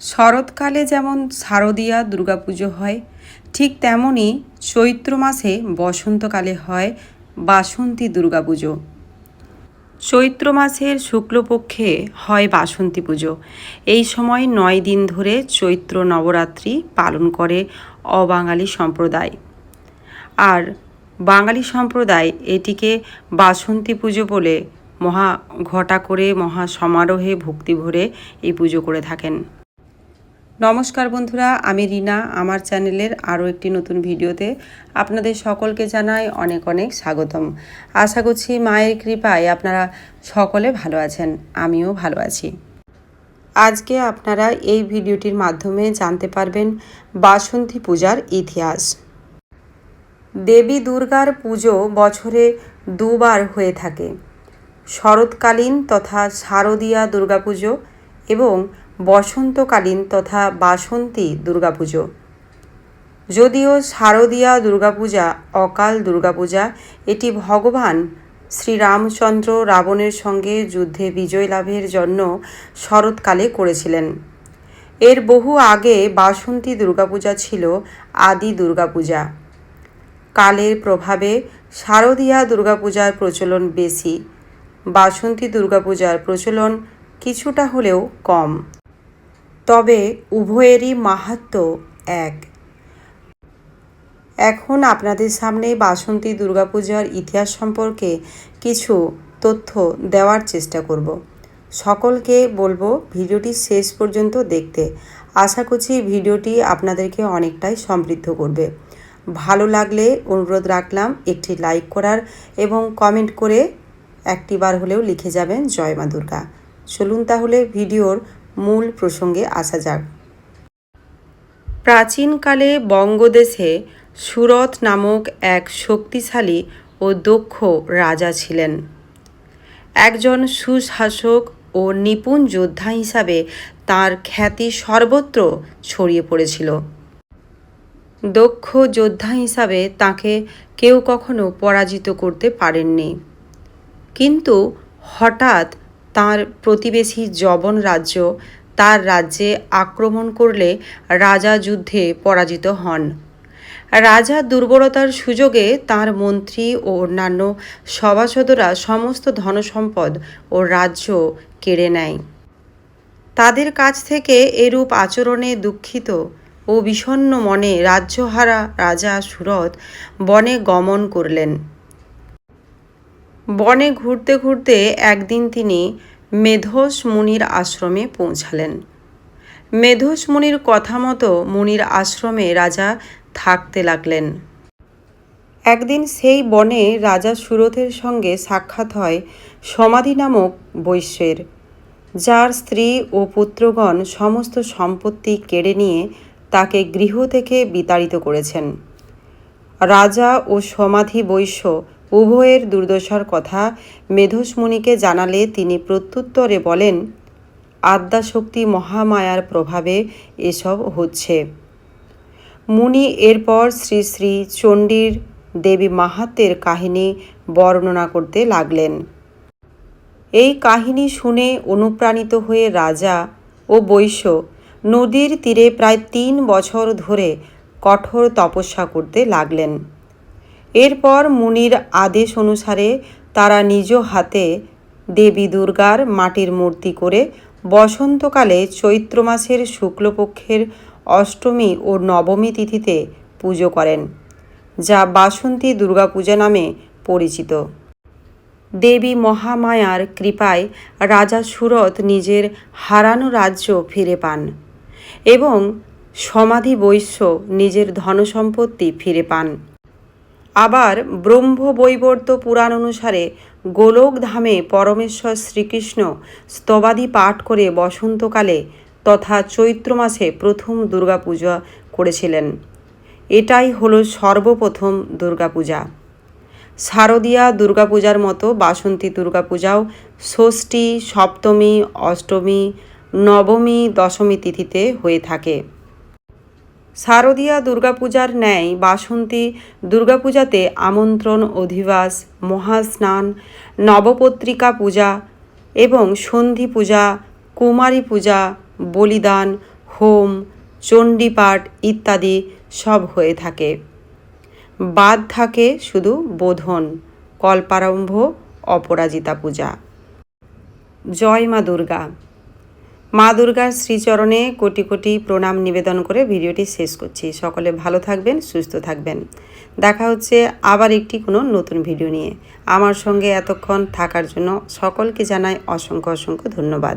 শরৎকালে যেমন শারদীয়া দুর্গাপুজো হয়, ঠিক তেমনই চৈত্র মাসে বসন্তকালে হয় বাসন্তী দুর্গাপুজো। চৈত্র মাসের শুক্লপক্ষে হয় বাসন্তী পুজো। এই সময় নয় দিন ধরে চৈত্র নবরাত্রি পালন করে অবাঙালি সম্প্রদায়। আর বাঙালি সম্প্রদায় এটিকে বাসন্তী পুজো বলে মহা ঘটা করে মহা সমারোহে ভক্তি ভরে এই পুজো করে থাকেন। নমস্কার বন্ধুরা, আমি রিনা। আমার চ্যানেলের আরও একটি নতুন ভিডিওতে আপনাদের সকলকে জানাই অনেক অনেক স্বাগতম। আশা করছি মায়ের কৃপায় আপনারা সকলে ভালো আছেন, আমিও ভালো আছি। আজকে আপনারা এই ভিডিওটির মাধ্যমে জানতে পারবেন বাসন্তী পূজার ইতিহাস। দেবী দুর্গার পুজো বছরে দুবার হয়ে থাকে। শরৎকালীন তথা শারদীয়া দুর্গাপুজো এবং বসন্তকালীন তথা বাসন্তী দুর্গাপুজো। যদিও শারদীয়া দুর্গাপূজা, অকাল দুর্গাপূজা, এটি ভগবান শ্রীরামচন্দ্র রাবণের সঙ্গে যুদ্ধে বিজয় লাভের জন্য শরৎকালে করেছিলেন। এর বহু আগে বাসন্তী দুর্গাপূজা ছিল আদি দুর্গাপূজা। কালের প্রভাবে শারদীয়া দুর্গাপূজার প্রচলন বেশি। বাসন্তী দুর্গাপূজার প্রচলন কিছুটা হলেও কম। তবে উভয়েরই মাহাত্ম এক। এখন আপনাদের সামনে বাসন্তী দুর্গাপূজার ইতিহাস সম্পর্কে কিছু তথ্য দেওয়ার চেষ্টা করব। সকলকে বলব, ভিডিওটি শেষ পর্যন্ত দেখতে। আশা করছি ভিডিওটি আপনাদেরকে অনেকটাই সমৃদ্ধ করবে। ভালো লাগলে অনুরোধ রাখলাম একটি লাইক করার এবং কমেন্ট করে একটিবার হলেও লিখে যাবেন জয় মা দুর্গা। চলুন তাহলে ভিডিওর মূল প্রসঙ্গে আসা যাক। প্রাচীনকালে বঙ্গদেশে সুরত নামক এক শক্তিশালী ও দক্ষ রাজা ছিলেন। একজন সুশাসক ও নিপুণ যোদ্ধা হিসাবে তার খ্যাতি সর্বত্র ছড়িয়ে পড়েছিল। দক্ষ যোদ্ধা হিসাবে তাকে কেউ কখনো পরাজিত করতে পারেননি। কিন্তু হঠাৎ তার প্রতিবেশী জবন রাজ্য তার রাজ্যে আক্রমণ করলে রাজা যুদ্ধে পরাজিত হন। রাজা দুর্বলতার সুযোগে তার মন্ত্রী ও অন্যান্য সভাসদরা সমস্ত ধনসম্পদ ও রাজ্য কেড়ে নেয়। তাদের কাছ থেকে এরূপ আচরণে দুঃখিত ও বিষণ্ন মনে রাজ্যহারা রাজা সুরত বনে গমন করলেন। বনে ঘুরতে ঘুরতে একদিন তিনি মেধোস মুনির আশ্রমে পৌঁছালেন। মেধোস মুনির কথা মতো মুনির আশ্রমে রাজা থাকতে লাগলেন। একদিন সেই বনে রাজা সুরথের সঙ্গে সাক্ষাৎ হয় সমাধি নামক বৈশ্যের, যার স্ত্রী ও পুত্রগণ সমস্ত সম্পত্তি কেড়ে নিয়ে তাকে গৃহ থেকে বিতাড়িত করেছেন। রাজা ও সমাধি বৈশ্য উভয়ের দুর্দশার কথা মেধোসমুনিকে জানালে তিনি প্রত্যুত্তরে বলেন, আদ্যাশক্তি মহামায়ার প্রভাবে এসব হচ্ছে। মুনি এরপর শ্রী শ্রী চণ্ডীর দেবী মাহাত্মের কাহিনী বর্ণনা করতে লাগলেন। এই কাহিনী শুনে অনুপ্রাণিত হয়ে রাজা ও বৈশ্য নদীর তীরে প্রায় তিন বছর ধরে কঠোর তপস্যা করতে লাগলেন। এরপর মুনির আদেশ অনুসারে তারা নিজ হাতে দেবী দুর্গার মাটির মূর্তি করে বসন্তকালে চৈত্র মাসের শুক্লপক্ষের অষ্টমী ও নবমী তিথিতে পুজো করেন, যা বাসন্তী দুর্গাপূজা নামে পরিচিত। দেবী মহামায়ার কৃপায় রাজা সুরত নিজের হারানো রাজ্য ফিরে পান এবং সমাধি বৈশ্য নিজের ধনসম্পত্তি ফিরে পান। আবার ব্রহ্ম ব্রহ্মবৈবর্ত পুরাণ অনুসারে গোলক ধামে পরমেশ্বর শ্রীকৃষ্ণ স্তবাদি পাঠ করে বসন্তকালে তথা চৈত্র মাসে প্রথম দুর্গাপূজা করেছিলেন। এটাই হলো সর্বপ্রথম দুর্গাপূজা। শারদীয়া দুর্গাপূজার মতো বাসন্তী দুর্গাপূজাও ষষ্ঠী, সপ্তমী, অষ্টমী, নবমী, দশমী তিথিতে হয়ে থাকে। শারদীয়া দুর্গাপূজার ন্যায় বাসন্তী দুর্গাপূজাতে আমন্ত্রণ, অধিবাস, মহাস্নান, নবপত্রিকা পূজা এবং সন্ধি পূজা, কুমারী পূজা, বলিদান, হোম, চণ্ডীপাঠ ইত্যাদি সব হয়ে থাকে। বাদ থাকে শুধু বোধন, কল্পারম্ভ, অপরাজিতা পূজা। জয় মা দুর্গা। মা দুর্গার শ্রীচরণে কোটি কোটি প্রণাম নিবেদন করে ভিডিওটি শেষ করছি। সকলে ভালো থাকবেন, সুস্থ থাকবেন। দেখা হচ্ছে আবার একটি কোনো নতুন ভিডিও নিয়ে। আমার সঙ্গে এতক্ষণ থাকার জন্য সকলকে জানাই অসংখ্য অসংখ্য ধন্যবাদ।